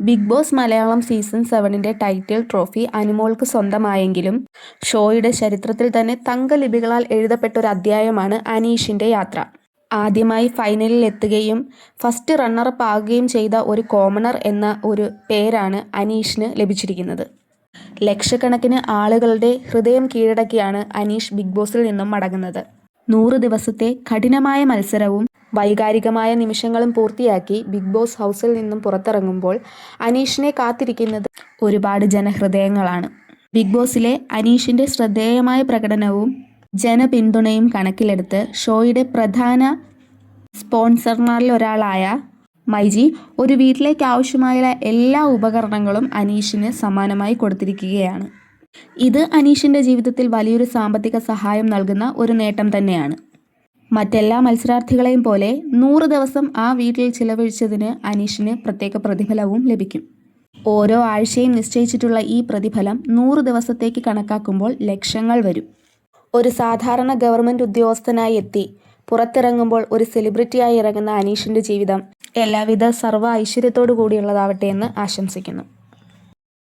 Big boss Malayalam season സെവനിന്റെ title trophy അനുമോൾക്ക് സ്വന്തമായെങ്കിലും ഷോയുടെ ചരിത്രത്തിൽ തന്നെ തങ്കലിപികളാൽ എഴുതപ്പെട്ട ഒരു അധ്യായമാണ് അനീഷിന്റെ യാത്ര. ആദ്യമായി ഫൈനലിൽ എത്തുകയും ഫസ്റ്റ് റണ്ണറപ്പ് ആകുകയും ചെയ്ത ഒരു കോമണർ എന്ന ഒരു പേരാണ് അനീഷിന് ലഭിച്ചിരിക്കുന്നത്. ലക്ഷക്കണക്കിന് ആളുകളുടെ ഹൃദയം കീഴടക്കിയാണ് അനീഷ് ബിഗ് ബോസിൽ നിന്നും മടങ്ങുന്നത്. നൂറ് ദിവസത്തെ കഠിനമായ മത്സരവും വൈകാരികമായ നിമിഷങ്ങളും പൂർത്തിയാക്കി ബിഗ് ബോസ് ഹൗസിൽ നിന്നും പുറത്തിറങ്ങുമ്പോൾ അനീഷിനെ കാത്തിരിക്കുന്നത് ഒരുപാട് ജനഹൃദയങ്ങളാണ്. ബിഗ് ബോസിലെ അനീഷിന്റെ ശ്രദ്ധേയമായ പ്രകടനവും ജനപിന്തുണയും കണക്കിലെടുത്ത് ഷോയുടെ പ്രധാന സ്പോൺസർമാരിൽ ഒരാളായ മൈജി ഒരു വീട്ടിലേക്ക് ആവശ്യമായ എല്ലാ ഉപകരണങ്ങളും അനീഷിന് സമാനമായി കൊടുത്തിരിക്കുകയാണ്. ഇത് അനീഷിന്റെ ജീവിതത്തിൽ വലിയൊരു സാമ്പത്തിക സഹായം നൽകുന്ന ഒരു നേട്ടം തന്നെയാണ്. മറ്റെല്ലാ മത്സരാർത്ഥികളെയും പോലെ നൂറ് ദിവസം ആ വീട്ടിൽ ചിലവഴിച്ചതിന് അനീഷിന് പ്രത്യേക പ്രതിഫലവും ലഭിക്കും. ഓരോ ആഴ്ചയും നിശ്ചയിച്ചിട്ടുള്ള ഈ പ്രതിഫലം നൂറ് ദിവസത്തേക്ക് കണക്കാക്കുമ്പോൾ ലക്ഷങ്ങൾ വരും. ഒരു സാധാരണ ഗവൺമെന്റ് ഉദ്യോഗസ്ഥനായി എത്തി പുറത്തിറങ്ങുമ്പോൾ ഒരു സെലിബ്രിറ്റിയായി ഇറങ്ങുന്ന അനീഷിന്റെ ജീവിതം എല്ലാവിധ സർവ ഐശ്വര്യത്തോടു കൂടിയുള്ളതാവട്ടെ എന്ന് ആശംസിക്കുന്നു.